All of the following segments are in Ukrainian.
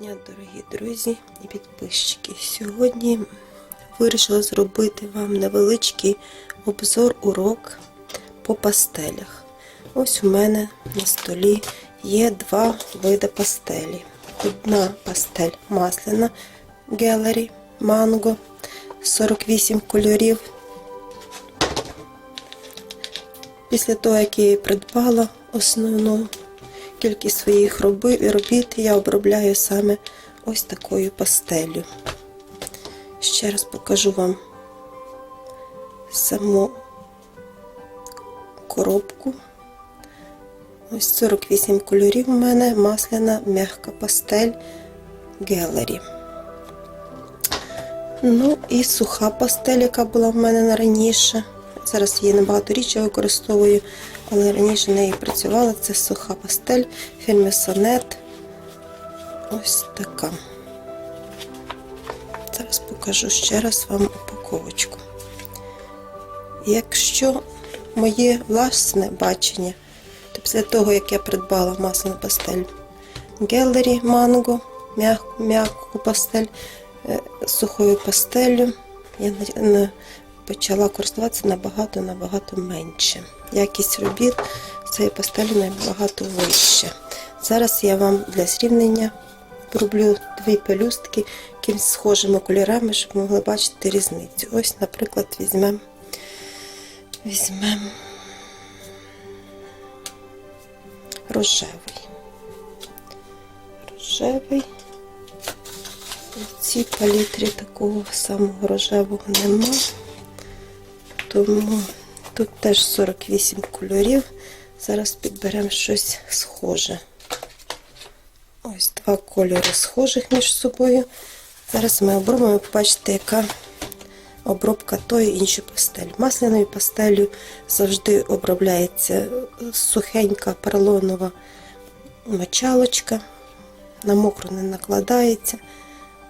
дня, дорогі друзі і підписчики. Сьогодні вирішила зробити вам невеличкий обзор урок по пастелях. Ось у мене на столі є два види пастелі. Одна пастель масляна Gallery Mango 48 кольорів. Після того, як я її придбала основну кількість своїх робіт, я обробляю саме ось такою пастелью. Ще раз покажу вам саму коробку. Ось 48 кольорів у мене масляна м'яка пастель Gallery. Ну і суха пастель, яка була в мене раніше. Зараз її набагато рідше використовую, але раніше нею працювала. Це суха пастель фірми Сонет. Ось така. Зараз покажу ще раз вам упаковочку. Якщо моє власне бачення, то після того, як я придбала масляну пастель Gallery Mango, м'яку, пастель е, сухою пастеллю, я почала користуватися набагато-набагато менше. Якість робіт цієї пастелі набагато вища. Зараз я вам для зрівнення роблю дві пелюстки якимось схожими кольорами, щоб могли бачити різницю. Ось, наприклад, візьмемо візьмем рожевий. Рожевий. В цій палітрі такого самого рожевого нема. Тому тут теж 48 кольорів. Зараз підберемо щось схоже. Ось два кольори схожих між собою. Зараз ми обробимо побачите, яка обробка тої іншої пастелі. Масляною пастелью завжди обробляється сухенька поролонова мочалочка. На мокру не накладається,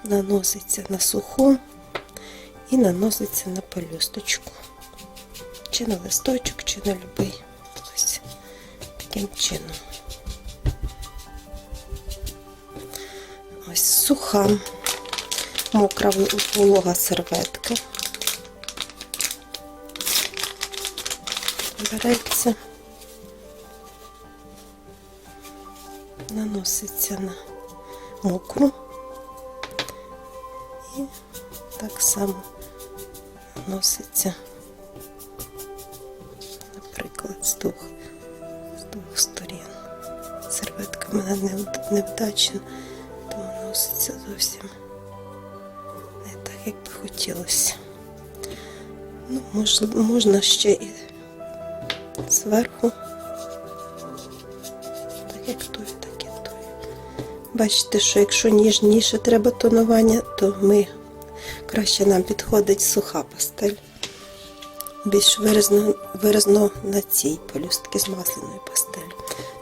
наноситься на суху і наноситься на пелюсточку. Чи на листочок, чи на будь-який. Ось таким чином. Ось суха, мокра волога серветка. Береться, наноситься на мокру і так само наноситься, наприклад, з двох, з двох сторін. Серветка в мене не- невдачна, тому носиться зовсім не так, як би хотілося. Ну, мож, можна ще і зверху, так як той, так і той. Бачите, що якщо ніжніше треба тонування, то ми краще нам підходить суха пастель. Більш виразно, виразно на цій пелюстки з масляною пастелью.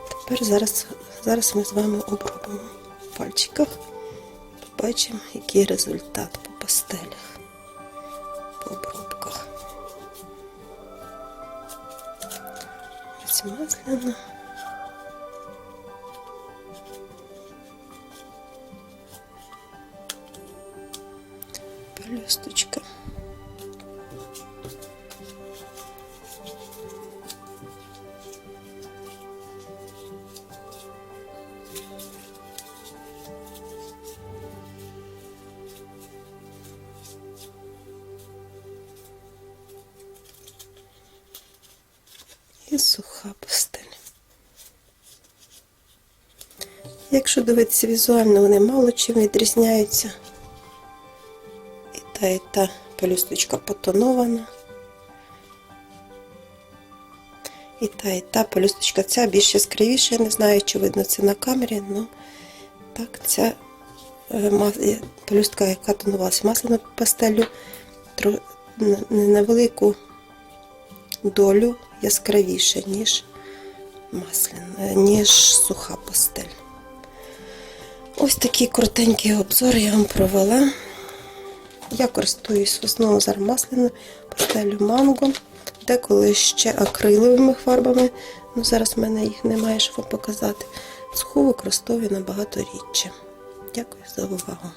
Тепер зараз, зараз ми з вами обробимо в пальчиках. Побачимо, який результат по пастелях, по обробках. Ось масляна. Пелюсточка. І суха пастель. Якщо дивитися візуально, вони мало чим відрізняються. І та, і та пелюсточка потонована. І та, і та пелюсточка ця більш яскравіша. Я не знаю, чи видно це на камері, але так, ця е, е, пелюстка, яка тонувалася масляною н- невелику долю яскравіше, ніж масляна, ніж суха пастель. Ось такий коротенький обзор я вам провела. Я користуюсь в основному зараз масляною пастелю манго, деколи ще акриловими фарбами. Ну, зараз в мене їх немає, щоб вам показати. Суху використовую набагато рідше. Дякую за увагу.